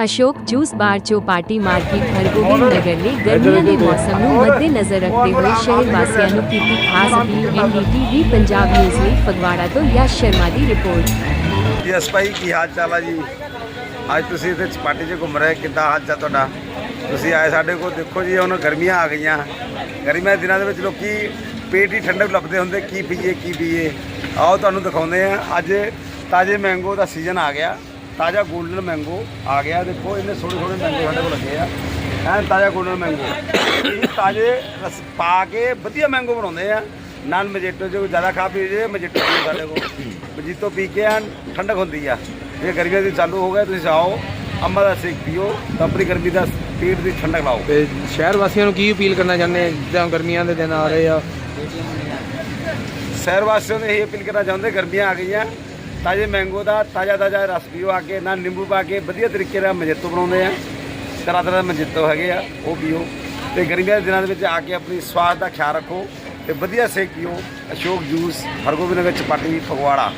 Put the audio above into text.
Ashok juice bar Chowpatty market Hargobind Nagar ਨੇ ਗਰਮੀਆਂ ਦੇ ਮੌਸਮ ਨੂੰ ਮੱਦੇਨਜ਼ਰ ਰੱਖਦੇ ਹੋਏ ਸ਼ਹਿਰ ਵਾਸੀਆਂ ਨੂੰ ਕੀਤੀ ਖਾਸ ਅਪੀਲ ਐਨਡੀਟੀਵੀ ਪੰਜਾਬ ਨਿਊਜ਼ ਲਈ ਫਗਵਾੜਾ ਤੋਂ ਯਸ਼ ਕੀ ਹਾਲ ਚਾਲ ਆ ਜੀ ਅੱਜ ਤੁਸੀਂ ਇੱਥੇ ਚਪਾਟੀ 'ਚ ਘੁੰਮ ਰਹੇ ਕਿੱਦਾਂ ਹਾਲ ਚਾਲ ਤੁਹਾਡਾ ਤੁਸੀਂ ਆਏ ਸਾਡੇ ਕੋਲ ਦੇਖੋ ਜੀ ਹੁਣ ਗਰਮੀਆਂ ਆ ਗਈਆਂ ਗਰਮੀਆਂ ਦੇ ਦਿਨਾਂ ਦੇ ਵਿੱਚ ਲੋਕੀ ਪੇਟ ਹੀ ਠੰਡਕ ਲੱਭਦੇ ਹੁੰਦੇ ਕੀ ਪੀਏ ਕੀ ਪੀਏ ਆਓ ਤੁਹਾਨੂੰ ਦਿਖਾਉਂਦੇ ਆ ਅੱਜ ਤਾਜ਼ੇ ਮੈਂਗੋ ਦਾ ਸੀਜ਼ਨ ਆ ਗਿਆ ਤਾਜ਼ਾ 골ਡਨ ਮੈਂਗੋ ਆ ਗਿਆ। ਦੇਖੋ ਇਹਨੇ ਸੋਹਣੇ ਸੋਹਣੇ ਮੈਂਗੋ ਸਾਡੇ ਕੋਲ ਲੱਗੇ ਆ। ਐਨ ਤਾਜ਼ਾ 골ਡਨ ਮੈਂਗੋ। ਇਹ ਤਾਜ਼ੇ ਰਸ ਪਾ ਕੇ ਵਧੀਆ ਮੈਂਗੋ ਬਣਾਉਂਦੇ ਆ। ਨਾਲ ਮਜੀਟੋ ਜੋ ਜ਼ਿਆਦਾ ਖਾ ਪੀ ਜੇ ਮਜੀਟੋ ਪੀਓ ਸਾਡੇ ਕੋਲ। ਮਜੀਟੋ ਪੀ ਕੇ ਐਨ ਠੰਡਕ ਹੁੰਦੀ ਆ। ਇਹ ਗਰਮੀਆਂ ਦੀ ਚਾਲੂ ਹੋ ਗਿਆ ਤੁਸੀਂ ਆਓ ਅੰਬਾ ਦਾ ਸੇਕ ਪੀਓ ਤਾਂ ਆਪਣੀ ਗਰਮੀ ਦਾ ਪੇਟ ਦੀ ਠੰਡਕ ਲਾਓ। ਤੇ ਸ਼ਹਿਰ ਵਾਸੀਆਂ ਨੂੰ ਕੀ ਅਪੀਲ ਕਰਨਾ ਚਾਹੁੰਦੇ ਆ ਜਿੱਦਾਂ ਗਰਮੀਆਂ ਦੇ ਦਿਨ ਆ ਰਹੇ ਆ? ਸ਼ਹਿਰ ਵਾਸੀਆਂ ਨੂੰ ਇਹ ਅਪੀਲ ਕਰਨਾ ਚਾਹੁੰਦੇ ਗਰਮੀਆਂ ਆ ਗਈਆਂ। ਤਾਜ਼ੇ ਮੈਂਗੋ ਦਾ ਤਾਜ਼ਾ ਤਾਜ਼ਾ ਰਸ ਪੀਓ ਆ ਕੇ, ਨਾਲ ਨਿੰਬੂ ਪਾ ਕੇ ਵਧੀਆ ਤਰੀਕੇ ਨਾਲ ਮਜੇਤੋ ਬਣਾਉਂਦੇ ਆ। ਤਰ੍ਹਾਂ ਤਰ੍ਹਾਂ ਦੇ ਮਜੇਤੋ ਹੈਗੇ ਆ, ਉਹ ਪੀਓ। ਤੇ ਗਰਮੀਆਂ ਦੇ ਦਿਨਾਂ ਦੇ ਵਿੱਚ ਆ ਕੇ ਆਪਣੀ ਸਵਾਦ ਦਾ ਖਿਆਲ ਰੱਖੋ ਤੇ ਵਧੀਆ ਸੇਕ ਪੀਓ। ਅਸ਼ੋਕ ਜੂਸ, ਹਰਗੋਬਿੰਦ ਵਿੱਚ ਪਾਟੀ ਫਗਵਾੜਾ।